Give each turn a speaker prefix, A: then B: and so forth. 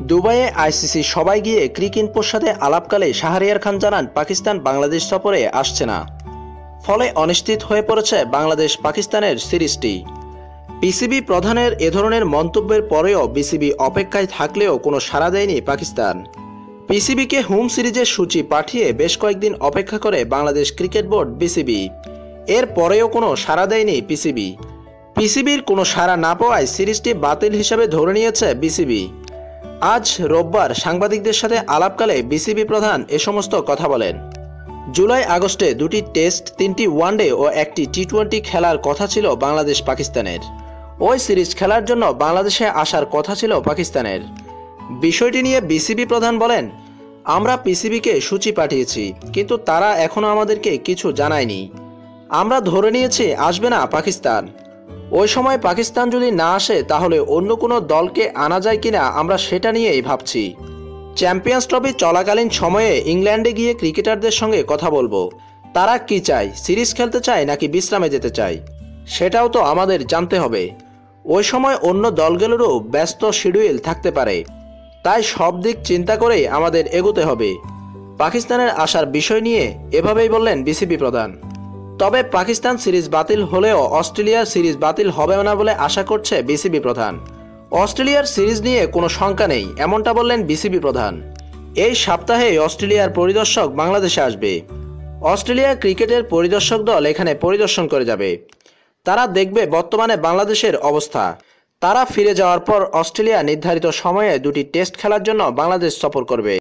A: দুবাইয়ে আইসিসি সবাই গিয়ে ক্রিকিনপোর সাথে আলাপকালে শাহরিয়ার খান জানান, পাকিস্তান বাংলাদেশ সফরে আসছে না। ফলে অনিশ্চিত হয়ে পড়েছে বাংলাদেশ পাকিস্তানের সিরিজটি। পিসিবি প্রধানের এ ধরনের মন্তব্যের পরেও বিসিবি অপেক্ষায় থাকলেও কোনো সাড়া দেয়নি পাকিস্তান। পিসিবিকে হোম সিরিজের সূচি পাঠিয়ে বেশ কয়েকদিন অপেক্ষা করে বাংলাদেশ ক্রিকেট বোর্ড বিসিবি। এর পরেও কোনো সাড়া দেয়নি পিসিবি পিসিবির কোনো সাড়া না পাওয়ায় সিরিজটি বাতিল হিসাবে ধরে নিয়েছে বিসিবি। আজ রোববার সাংবাদিকদের সাথে আলাপকালে বিসিবি প্রধান এ সমস্ত কথা বলেন। জুলাই আগস্টে দুটি টেস্ট, তিনটি ওয়ানডে ও একটি টি টোয়েন্টি খেলার কথা ছিল বাংলাদেশ পাকিস্তানের। ওই সিরিজ খেলার জন্য বাংলাদেশে আসার কথা ছিল পাকিস্তানের। বিষয়টি নিয়ে বিসিবি প্রধান বলেন, আমরা পিসিবিকে সূচি পাঠিয়েছি, কিন্তু তারা এখনও আমাদেরকে কিছু জানায়নি। আমরা ধরে নিয়েছি আসবে না পাকিস্তান। ওই সময় পাকিস্তান যদি না আসে, তাহলে অন্য কোনো দলকে আনা যায় কিনা আমরা সেটা নিয়েই ভাবছি। চ্যাম্পিয়ন্স ট্রফি চলাকালীন সময়ে ইংল্যান্ডে গিয়ে ক্রিকেটারদের সঙ্গে কথা বলব। তারা কি চায়, সিরিজ খেলতে চায় নাকি বিশ্রামে যেতে চায়? সেটাও তো আমাদের জানতে হবে। ওই সময় অন্য দলগুলোরও ব্যস্ত শিডিউল থাকতে পারে। তাই সব দিক চিন্তা করেই আমাদের এগোতে হবে। পাকিস্তানের আসার বিষয় নিয়ে এভাবেই বললেন বিসিবি প্রধান। তবে পাকিস্তান সিরিজ বাতিল হলেও অস্ট্রেলিয়ার সিরিজ বাতিল হবে না বলে আশা করছে বিসিবি প্রধান। অস্ট্রেলিয়ার সিরিজ নিয়ে কোনো শঙ্কা নেই, এমনটা বললেন বিসিবি প্রধান। এই সপ্তাহে অস্ট্রেলিয়ার পরিদর্শক বাংলাদেশে আসবে। অস্ট্রেলিয়া ক্রিকেটের পরিদর্শক দল এখানে পরিদর্শন করে যাবে। তারা দেখবে বর্তমানে বাংলাদেশের অবস্থা। তারা ফিরে যাওয়ার পর অস্ট্রেলিয়া নির্ধারিত সময়ে দুটি টেস্ট খেলার জন্য বাংলাদেশ সফর করবে।